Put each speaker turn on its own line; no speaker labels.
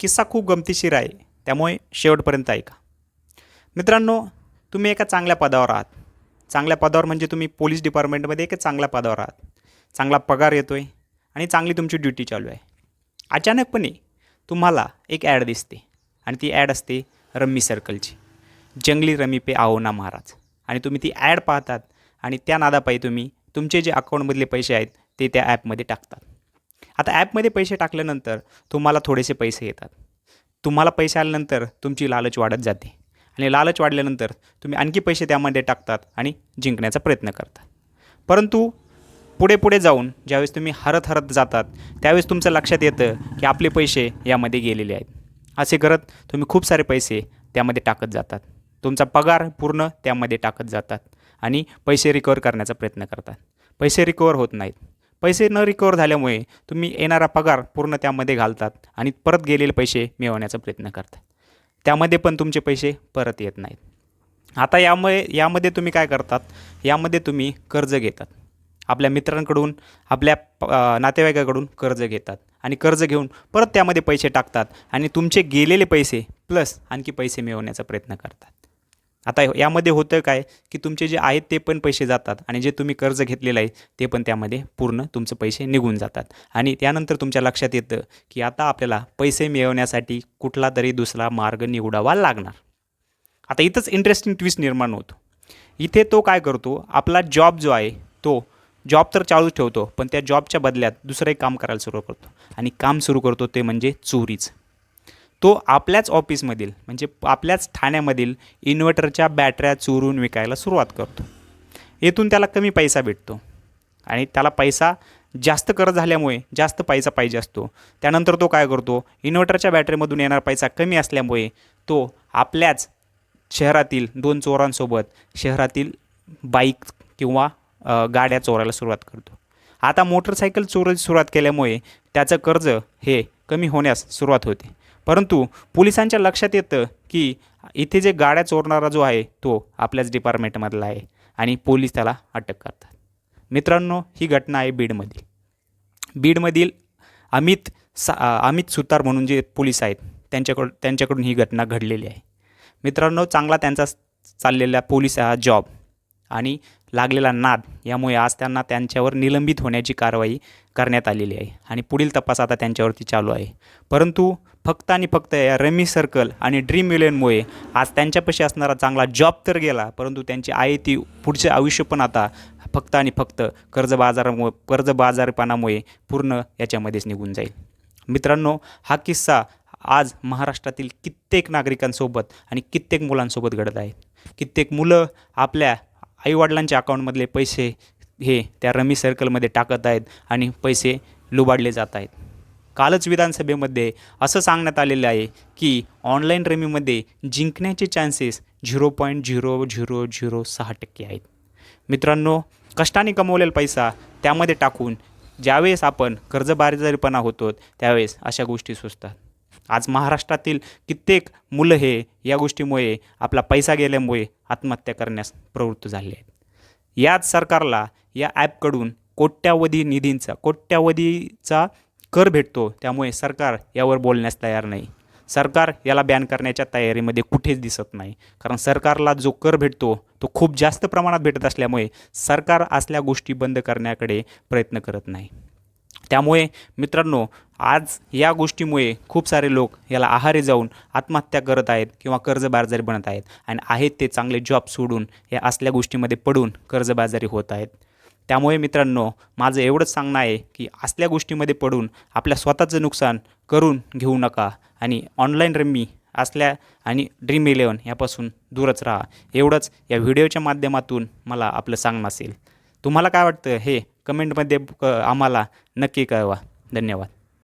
किस्सा खूप गमतीशीर आहे. त्यामुळे शेवटपर्यंत ऐका. मित्रांनो तुम्ही एका चांगल्या पदावर आहात. चांगल्या पदावर म्हणजे तुम्ही पोलीस डिपार्टमेंटमध्ये एका चांगल्या पदावर आहात. चांगला पगार येतो आहे आणि चांगली तुमची ड्युटी चालू आहे. अचानकपणे तुम्हाला एक ॲड दिसते आणि ती ॲड असते रम्मी सर्कलची. जंगली रमी पे आओ ना महाराज. आणि तुम्ही ती ॲड पाहतात आणि त्या नादापायी तुम्ही तुमचे जे अकाउंटमधले पैसे आहेत ते त्या ॲपमध्ये टाकतात. आता ॲपमध्ये पैसे टाकल्यानंतर तुम्हाला थोडेसे पैसे येतात. तुम्हाला पैसे आल्यानंतर तुमची लालच वाढत जाते. आणि लालच वाढल्यानंतर तुम्ही आणखी पैसे त्यामध्ये टाकतात आणि जिंकण्याचा प्रयत्न करतात परंतु पुढे पुढे जाऊन ज्यावेळेस तुम्ही हरत हरत जातात त्यावेळेस तुमचं लक्षात येतं की आपले पैसे यामध्ये गेलेले आहेत. असे करत तुम्ही खूप सारे पैसे त्यामध्ये टाकत जातात. तुमचा पगार पूर्ण त्यामध्ये टाकत जातात आणि पैसे रिकवर करण्याचा प्रयत्न करतात. पैसे रिकवर होत नाहीत. पैसे न रिकवर झाल्यामुळे तुम्ही येणारा पगार पूर्ण त्यामध्ये घालतात आणि परत गेलेले पैसे मिळवण्याचा प्रयत्न करतात. त्यामध्ये पण तुमचे पैसे परत येत नाहीत. आता यामुळे यामध्ये तुम्ही काय करतात? यामध्ये तुम्ही कर्ज घेतात. आपल्या मित्रांकडून आपल्या नातेवाईकाकडून कर्ज घेतात आणि कर्ज घेऊन परत त्यामध्ये पैसे टाकतात आणि तुमचे गेलेले पैसे प्लस आणखी पैसे मिळवण्याचा प्रयत्न करतात. आता यामध्ये होतं काय की तुमचे जे आहेत ते पण पैसे जातात आणि जे तुम्ही कर्ज घेतलेलं आहे ते पण त्यामध्ये पूर्ण तुमचे पैसे निघून जातात. आणि त्यानंतर तुमच्या लक्षात येतं की आता आपल्याला पैसे मिळवण्यासाठी कुठला तरी दुसरा मार्ग निवडावा लागणार. आता इथंच इंटरेस्टिंग ट्विस्ट निर्माण होतो. इथे तो काय करतो आपला जॉब जो आहे तो जॉब तर चालूच ठेवतो पण त्या जॉबच्या बदल्यात दुसरं एक काम करायला सुरू करतो. आणि काम सुरू करतो ते म्हणजे चोरीच. तो आपल्याच ऑफिसमधील म्हणजे आपल्याच ठाण्यामधील इन्व्हर्टरच्या बॅटऱ्या चोरून विकायला सुरुवात करतो. येथून त्याला कमी पैसा भेटतो. आणि त्याला पैसा जास्त कर्ज झाल्यामुळे जास्त पैसा पाहिजे असतो. त्यानंतर तो काय करतो? इन्व्हर्टरच्या बॅटरीमधून येणारा पैसा कमी असल्यामुळे तो आपल्याच शहरातील दोन चोरांसोबत शहरातील बाईक किंवा गाड्या चोरायला सुरुवात करतो. आता मोटरसायकल चोरायला सुरुवात केल्यामुळे त्याचं कर्ज हे कमी होण्यास सुरुवात होते. परंतु पोलिसांच्या लक्षात येतं की इथे जे गाड्या चोरणारा जो आहे तो आपल्याच डिपार्टमेंटमधला आहे आणि पोलीस त्याला अटक करतात. मित्रांनो ही घटना आहे बीडमधील. बीडमधील अमित सा अमित सुतार म्हणून जे पोलीस आहेत त्यांच्याकडून त्यांच्याकडून ही घटना घडलेली आहे. मित्रांनो चांगला त्यांचा चाललेला पोलीस हा जॉब आणि लागलेला नाद यामुळे आज त्यांना त्यांच्यावर निलंबित होण्याची कारवाई करण्यात आलेली आहे. आणि पुढील तपास आता त्यांच्यावरती चालू आहे. परंतु फक्त आणि फक्त या रमी सर्कल आणि ड्रीम विलियनमुळे आज त्यांच्यापाशी असणारा चांगला जॉब तर गेला परंतु त्यांची आहे ती पुढचे आयुष्य पण आता फक्त आणि फक्त कर्जबाजारामुळे कर्जबाजारपणामुळे पूर्ण याच्यामध्येच निघून जाईल. मित्रांनो हा किस्सा आज महाराष्ट्रातील कित्येक नागरिकांसोबत आणि कित्येक मुलांसोबत घडत आहे. कित्येक मुलं आपल्या आईवडिलांच्या अकाउंटमधले पैसे हे त्या रमी सर्कलमध्ये टाकत आहेत आणि पैसे लुबाडले जात आहेत. कालच विधानसभेमध्ये असं सांगण्यात आलेलं आहे की ऑनलाईन रमीमध्ये जिंकण्याचे chances zero point zero zero zero सहा टक्के आहेत. मित्रांनो कष्टाने कमवलेला पैसा त्यामध्ये टाकून ज्यावेळेस आपण कर्जबाजारीपणा होतो त्यावेळेस अशा गोष्टी सुचतात. आज महाराष्ट्रातील कित्येक मुलं हे या गोष्टीमुळे आपला पैसा गेल्यामुळे आत्महत्या करण्यास प्रवृत्त झाले आहेत. याच सरकारला या ॲपकडून कोट्यावधी निधींचा कोट्यावधीचा कर भेटतो त्यामुळे सरकार यावर बोलण्यास तयार नाही. सरकार याला बॅन करण्याच्या तयारीमध्ये कुठेच दिसत नाही. कारण सरकारला जो कर भेटतो तो खूप जास्त प्रमाणात भेटत असल्यामुळे सरकार असल्या गोष्टी बंद करण्याकडे प्रयत्न करत नाही. त्यामुळे मित्रांनो आज या गोष्टीमुळे खूप सारे लोक याला आहारी जाऊन आत्महत्या करत आहेत किंवा कर्जबाजारी बनत आहेत. आणि आहेत ते चांगले जॉब सोडून या असल्या गोष्टीमध्ये पडून कर्जबाजारी होत आहेत. त्यामुळे मित्रांनो माझं एवढंच सांगणं आहे की असल्या गोष्टीमध्ये पडून आपल्या स्वतःचं नुकसान करून घेऊ नका आणि ऑनलाईन रम्मी असल्या आणि ड्रीम इलेवन यापासून दूरच राहा. एवढंच या व्हिडिओच्या माध्यमातून मला आपलं सांगणं असेल. तुम्हाला काय वाटतं हे कमेंटमध्ये क- आम्हाला नक्की कळवा. धन्यवाद.